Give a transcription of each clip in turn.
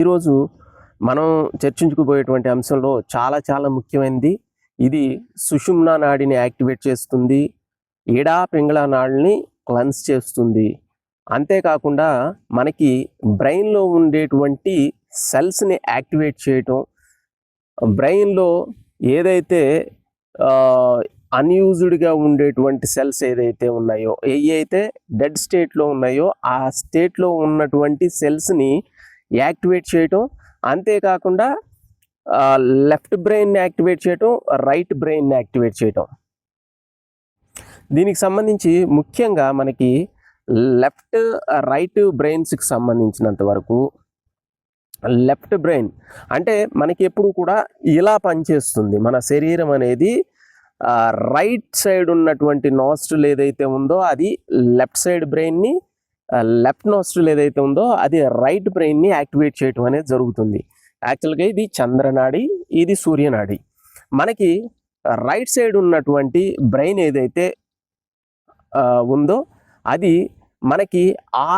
ఈరోజు మనం చర్చించుకుపోయేటువంటి అంశంలో చాలా చాలా ముఖ్యమైనది ఇది సుషుమ్నా నాడిని యాక్టివేట్ చేస్తుంది. ఈడా పింగళ నాడిని క్లన్స్ చేస్తుంది. అంతేకాకుండా మనకి బ్రెయిన్లో ఉండేటువంటి సెల్స్ని యాక్టివేట్ చేయటం బ్రెయిన్లో ఏదైతే అన్యూజ్డ్గా ఉండేటువంటి సెల్స్ ఏదైతే ఉన్నాయో ఏ అయితే డెడ్ స్టేట్లో ఉన్నాయో ఆ స్టేట్లో ఉన్నటువంటి సెల్స్ని యాక్టివేట్ చేయటం అంతేకాకుండా లెఫ్ట్ బ్రెయిన్ యాక్టివేట్ చేయటం రైట్ బ్రెయిన్ యాక్టివేట్ చేయటం. దీనికి సంబంధించి ముఖ్యంగా మనకి లెఫ్ట్ రైట్ బ్రెయిన్స్కి సంబంధించినంత వరకు లెఫ్ట్ బ్రెయిన్ అంటే మనకి ఎప్పుడు కూడా ఇలా పనిచేస్తుంది. మన శరీరం అనేది రైట్ సైడ్ ఉన్నటువంటి నాస్ట్రల్ ఏదైతే ఉందో అది లెఫ్ట్ సైడ్ బ్రెయిన్ని లెఫ్ట్ నోస్ట్రిల్ ఏదైతే ఉందో అది రైట్ బ్రెయిన్ని యాక్టివేట్ చేయటం అనేది జరుగుతుంది. యాక్చువల్గా ఇది చంద్రనాడి ఇది సూర్యనాడి. మనకి రైట్ సైడ్ ఉన్నటువంటి బ్రెయిన్ ఏదైతే ఉందో అది మనకి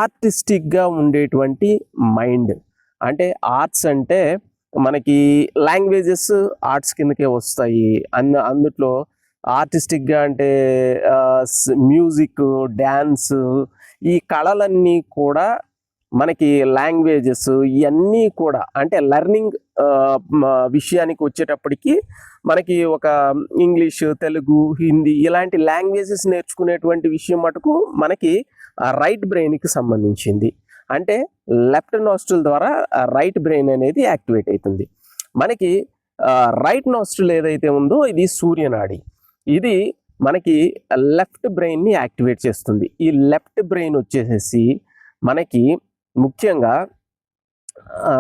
ఆర్టిస్టిక్గా ఉండేటువంటి మైండ్ అంటే ఆర్ట్స్ అంటే మనకి లాంగ్వేజెస్ ఆర్ట్స్ కిందకే వస్తాయి. అందు అందుట్లో ఆర్టిస్టిక్గా అంటే మ్యూజిక్ డ్యాన్స్ ఈ కళలన్నీ కూడా మనకి లాంగ్వేజెస్ ఇవన్నీ కూడా అంటే లెర్నింగ్ విషయానికి వచ్చేటప్పటికి మనకి ఒక ఇంగ్లీష్ తెలుగు హిందీ ఇలాంటి లాంగ్వేజెస్ నేర్చుకునేటువంటి విషయం మటుకు మనకి రైట్ బ్రెయిన్కి సంబంధించింది. అంటే లెఫ్ట్ నోస్ట్రల్ ద్వారా రైట్ బ్రెయిన్ అనేది యాక్టివేట్ అవుతుంది మనకి రైట్ నోస్ట్రల్ ఏదైతే ఉందో ఇది సూర్యనాడి. ఇది మనకి లెఫ్ట్ బ్రెయిన్ని యాక్టివేట్ చేస్తుంది. ఈ లెఫ్ట్ బ్రెయిన్ వచ్చేసేసి మనకి ముఖ్యంగా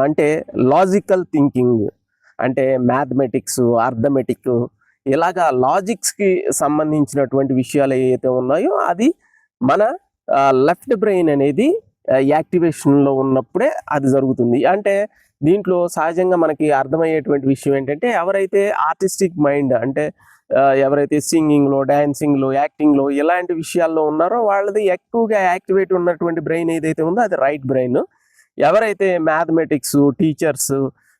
అంటే లాజికల్ థింకింగ్ అంటే మ్యాథమెటిక్స్ అర్థమెటిక్ ఇలాగా లాజిక్స్కి సంబంధించినటువంటి విషయాలు ఏవైతే ఉన్నాయో అది మన లెఫ్ట్ బ్రెయిన్ అనేది యాక్టివేషన్లో ఉన్నప్పుడే అది జరుగుతుంది. అంటే దీంట్లో సహజంగా మనకి అర్థమయ్యేటువంటి విషయం ఏంటంటే ఎవరైతే ఆర్టిస్టిక్ మైండ్ అంటే ఎవరైతే సింగింగ్లో డ్యాన్సింగ్లో యాక్టింగ్లో ఇలాంటి విషయాల్లో ఉన్నారో వాళ్ళది ఎక్కువగా యాక్టివేట్ ఉన్నటువంటి బ్రెయిన్ ఏదైతే ఉందో అది రైట్ బ్రెయిన్. ఎవరైతే మ్యాథమెటిక్స్ టీచర్స్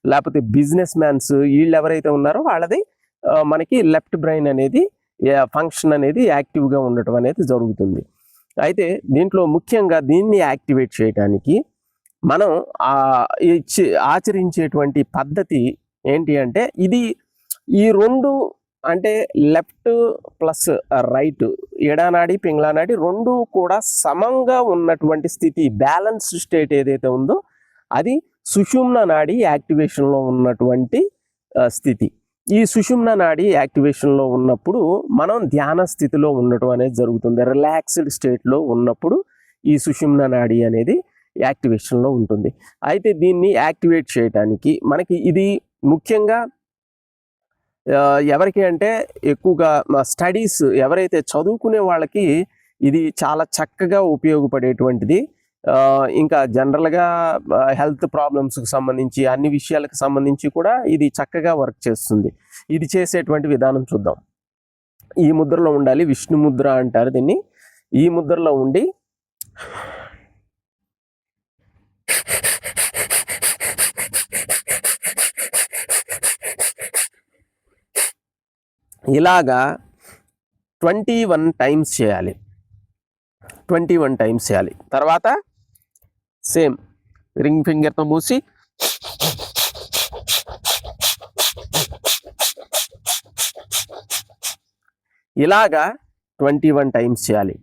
లేకపోతే బిజినెస్ మ్యాన్స్ వీళ్ళు ఎవరైతే ఉన్నారో వాళ్ళది మనకి లెఫ్ట్ బ్రెయిన్ అనేది ఫంక్షన్ అనేది యాక్టివ్గా ఉండటం అనేది జరుగుతుంది. అయితే దీంట్లో ముఖ్యంగా దీన్ని యాక్టివేట్ చేయడానికి మనం ఆచరించేటువంటి పద్ధతి ఏంటి అంటే ఇది ఈ రెండు అంటే లెఫ్ట్ ప్లస్ రైట్ ఎడానాడి పింగ్లానాడి రెండు కూడా సమంగా ఉన్నటువంటి స్థితి బ్యాలెన్స్ స్టేట్ ఏదైతే ఉందో అది సుషుమ్న నాడి యాక్టివేషన్లో ఉన్నటువంటి స్థితి. ఈ సుషుమ్న నాడి యాక్టివేషన్లో ఉన్నప్పుడు మనం ధ్యాన స్థితిలో ఉండటం అనేది జరుగుతుంది. రిలాక్స్డ్ స్టేట్లో ఉన్నప్పుడు ఈ సుషుమ్న నాడి అనేది యాక్టివేషన్లో ఉంటుంది. అయితే దీన్ని యాక్టివేట్ చేయడానికి మనకి ఇది ముఖ్యంగా ఎవరికి అంటే ఎక్కువగా స్టడీస్ ఎవరైతే చదువుకునే వాళ్ళకి ఇది చాలా చక్కగా ఉపయోగపడేటువంటిది. ఇంకా జనరల్గా హెల్త్ ప్రాబ్లమ్స్కి సంబంధించి అన్ని విషయాలకు సంబంధించి కూడా ఇది చక్కగా వర్క్ చేస్తుంది. ఇది చేసేటువంటి విధానం చూద్దాం. ఈ ముద్రలో ఉండాలి విష్ణు ముద్ర అంటారు దీన్ని. ఈ ముద్రలో ఉండి ఇలాగా ట్వంటీ వన్ టైమ్స్ చేయాలి. ట్వంటీ వన్ టైమ్స్ చేయాలి. తర్వాత సేమ్ రింగ్ ఫింగర్తో మూసి ఇలాగా ట్వంటీ వన్ టైమ్స్ చేయాలి.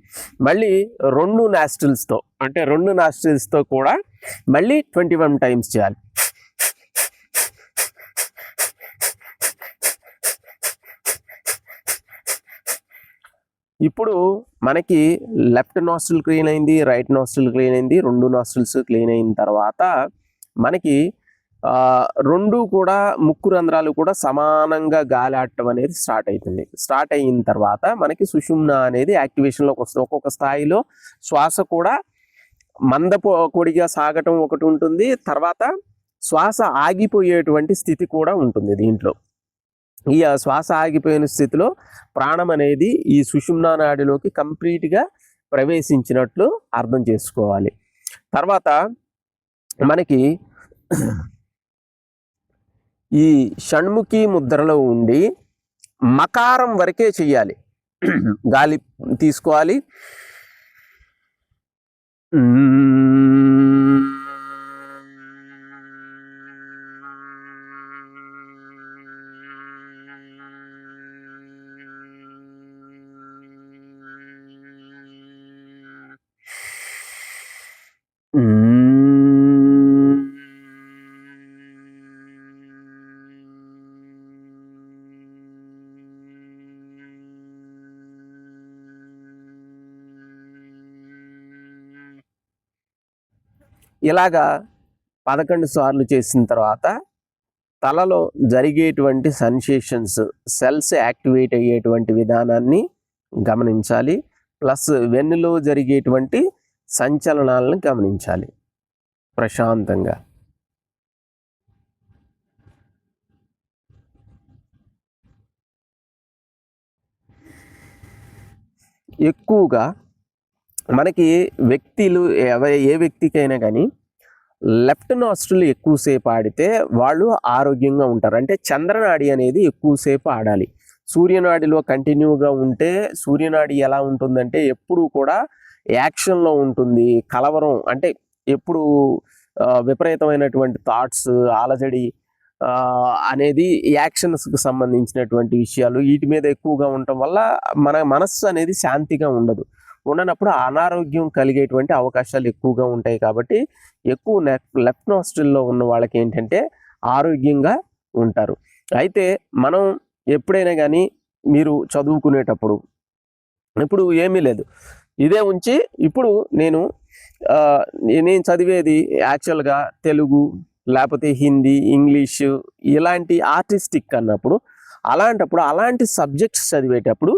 మళ్ళీ రెండు నాస్ట్రిల్స్తో అంటే రెండు నాస్ట్రిల్స్తో కూడా మళ్ళీ ట్వంటీ వన్ టైమ్స్ చేయాలి. ఇప్పుడు మనకి లెఫ్ట్ నాస్ట్రిల్ క్లీన్ అయింది రైట్ నాస్ట్రిల్ క్లీన్ అయింది రెండు నాస్ట్రిల్స్ క్లీన్ అయిన తర్వాత మనకి రెండు కూడా ముక్కు రంధ్రాలు కూడా సమానంగా గాలి ఆడటం అనేది స్టార్ట్ అవుతుంది. స్టార్ట్ అయిన తర్వాత మనకి సుషుమ్న అనేది యాక్టివేషన్లోకి వస్తుంది. ఒక్కొక్క స్థాయిలో శ్వాస కూడా మంద కొడిగా సాగటం ఒకటి ఉంటుంది. తర్వాత శ్వాస ఆగిపోయేటువంటి స్థితి కూడా ఉంటుంది దీంట్లో. ఈ ఆ శ్వాస ఆగిపోయిన స్థితిలో ప్రాణం అనేది ఈ సుషుమ్నా నాడిలోకి కంప్లీట్గా ప్రవేశించినట్లు అర్థం చేసుకోవాలి. తర్వాత మనకి ఈ షణ్ముఖి ముద్రలో ఉండి మకారం వరకే చెయ్యాలి. గాలి తీసుకోవాలి. ఇలాగా పదకొండు సార్లు చేసిన తర్వాత తలలో జరిగేటువంటి సెన్సేషన్స్ సెల్స్ యాక్టివేట్ అయ్యేటువంటి విధానాన్ని గమనించాలి. ప్లస్ వెన్నులో జరిగేటువంటి సంచలనాలను గమనించాలి. ప్రశాంతంగా. ఎక్కువగా మనకి వ్యక్తులు ఏ వ్యక్తికైనా కానీ లెఫ్ట్ నాస్ట్రిల్ ఎక్కువసేపు ఆడితే వాళ్ళు ఆరోగ్యంగా ఉంటారు. అంటే చంద్రనాడి అనేది ఎక్కువసేపు ఆడాలి. సూర్యనాడిలో కంటిన్యూగా ఉంటే సూర్యనాడి ఎలా ఉంటుందంటే ఎప్పుడూ కూడా యాక్షన్లో ఉంటుంది కలవరం అంటే ఎప్పుడు విపరీతమైనటువంటి థాట్స్ అలజడి అనేది యాక్షన్స్కి సంబంధించినటువంటి విషయాలు వీటి మీద ఎక్కువగా ఉండటం వల్ల మన మనస్సు అనేది శాంతిగా ఉండదు. ఉండనప్పుడు అనారోగ్యం కలిగేటువంటి అవకాశాలు ఎక్కువగా ఉంటాయి కాబట్టి ఎక్కువ లెఫ్ట్ నాస్ట్రిల్లో ఉన్న వాళ్ళకి ఏంటంటే ఆరోగ్యంగా ఉంటారు. అయితే మనం ఎప్పుడైనా కానీ మీరు చదువుకునేటప్పుడు ఇప్పుడు ఏమీ లేదు. ఇదే ఉంచి ఇప్పుడు నేను నేను చదివేది యాక్చువల్గా తెలుగు లేకపోతే హిందీ ఇంగ్లీషు ఇలాంటి ఆర్టిస్టిక్ అన్నప్పుడు అలాంటప్పుడు అలాంటి సబ్జెక్ట్స్ చదివేటప్పుడు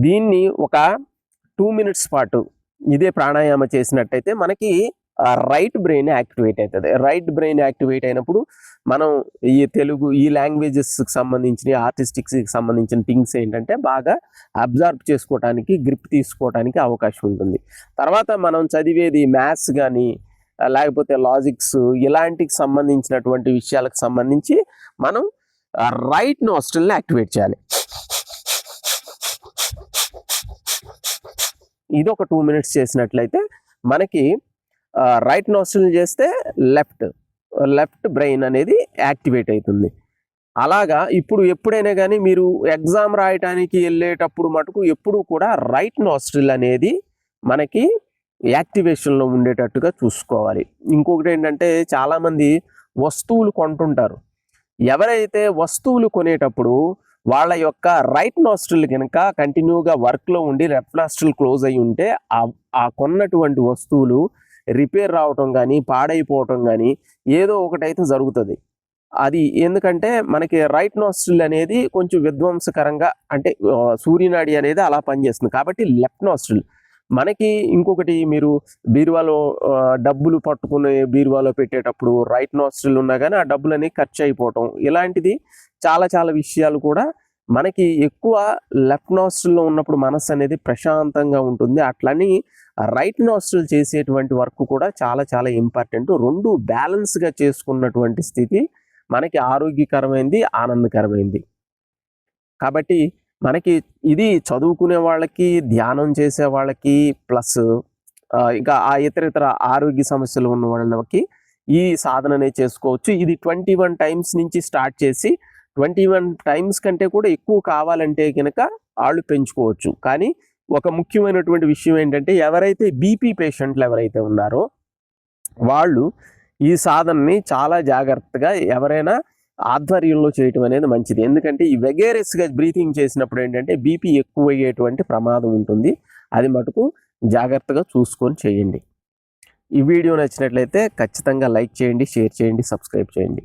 దీన్ని ఒక టూ మినిట్స్ పాటు ఇదే ప్రాణాయామ చేసినట్టయితే మనకి రైట్ బ్రెయిన్ యాక్టివేట్ అవుతుంది. రైట్ బ్రెయిన్ యాక్టివేట్ అయినప్పుడు మనం ఈ తెలుగు ఈ లాంగ్వేజెస్కి సంబంధించిన ఆర్టిస్టిక్స్కి సంబంధించిన థింగ్స్ ఏంటంటే బాగా అబ్జర్వ్ చేసుకోవడానికి గ్రిప్ తీసుకోవడానికి అవకాశం ఉంటుంది. తర్వాత మనం చదివేది మ్యాథ్స్ కానీ లేకపోతే లాజిక్స్ ఇలాంటికి సంబంధించినటువంటి విషయాలకు సంబంధించి మనం రైట్ నోస్టల్ని యాక్టివేట్ చేయాలి. ఇది ఒక టూ మినిట్స్ చేసినట్లయితే మనకి రైట్ నోస్టల్ చేస్తే లెఫ్ట్ లెఫ్ట్ బ్రెయిన్ అనేది యాక్టివేట్ అవుతుంది. అలాగా ఇప్పుడు ఎప్పుడైనా కానీ మీరు ఎగ్జామ్ రాయటానికి వెళ్ళేటప్పుడు మటుకు ఎప్పుడు కూడా రైట్ నోస్ట్రిల్ అనేది మనకి యాక్టివేషన్లో ఉండేటట్టుగా చూసుకోవాలి. ఇంకొకటి ఏంటంటే చాలామంది వస్తువులు కొంటుంటారు. ఎవరైతే వస్తువులు కొనేటప్పుడు వాళ్ళ యొక్క రైట్ నాస్ట్రిల్ కనుక కంటిన్యూగా వర్క్లో ఉండి లెఫ్ట్ నాస్ట్రిల్ క్లోజ్ అయి ఉంటే ఆ ఆ కొన్నటువంటి వస్తువులు రిపేర్ రావటం కానీ పాడైపోవటం కానీ ఏదో ఒకటైతే జరుగుతుంది. అది ఎందుకంటే మనకి రైట్ నాస్ట్రిల్ అనేది కొంచెం విధ్వంసకరంగా అంటే సూర్యనాడి అనేది అలా పనిచేస్తుంది. కాబట్టి లెఫ్ట్ నాస్ట్రిల్ మనకి ఇంకొకటి మీరు బీరువాలో డబ్బులు పట్టుకుని బీరువాలో పెట్టేటప్పుడు రైట్ నాస్ట్రిల్ ఉన్నా కానీ ఆ డబ్బులు అనేవి ఖర్చు అయిపోవటం ఇలాంటిది చాలా చాలా విషయాలు కూడా మనకి ఎక్కువ లెఫ్ట్ నాస్ట్రిల్లో ఉన్నప్పుడు మనసు అనేది ప్రశాంతంగా ఉంటుంది. అట్లని రైట్ నాస్ట్రిల్ చేసేటువంటి వర్క్ కూడా చాలా చాలా ఇంపార్టెంట్. రెండు బ్యాలెన్స్గా చేసుకున్నటువంటి స్థితి మనకి ఆరోగ్యకరమైంది ఆనందకరమైంది. కాబట్టి మనకి ఇది చదువుకునే వాళ్ళకి ధ్యానం చేసే వాళ్ళకి ప్లస్ ఇంకా ఆ ఇతర ఇతర ఆరోగ్య సమస్యలు ఉన్న వాళ్ళకి ఈ సాధననే చేసుకోవచ్చు. ఇది ట్వంటీ వన్ టైమ్స్ నుంచి స్టార్ట్ చేసి ట్వంటీ వన్ టైమ్స్ కంటే కూడా ఎక్కువ కావాలంటే కనుక వాళ్ళు పెంచుకోవచ్చు. కానీ ఒక ముఖ్యమైనటువంటి విషయం ఏంటంటే ఎవరైతే బీపీ పేషెంట్లు ఎవరైతే ఉన్నారో వాళ్ళు ఈ సాధనని చాలా జాగ్రత్తగా ఎవరైనా ఆధ్వర్యంలో చేయటం అనేది మంచిది. ఎందుకంటే ఈ వెగేరెస్గా బ్రీతింగ్ చేసినప్పుడు ఏంటంటే బీపీ ఎక్కువ అయ్యేటువంటి ప్రమాదం ఉంటుంది. అది మటుకు జాగ్రత్తగా చూసుకొని చేయండి. ఈ వీడియో నచ్చినట్లయితే ఖచ్చితంగా లైక్ చేయండి షేర్ చేయండి సబ్స్క్రైబ్ చేయండి.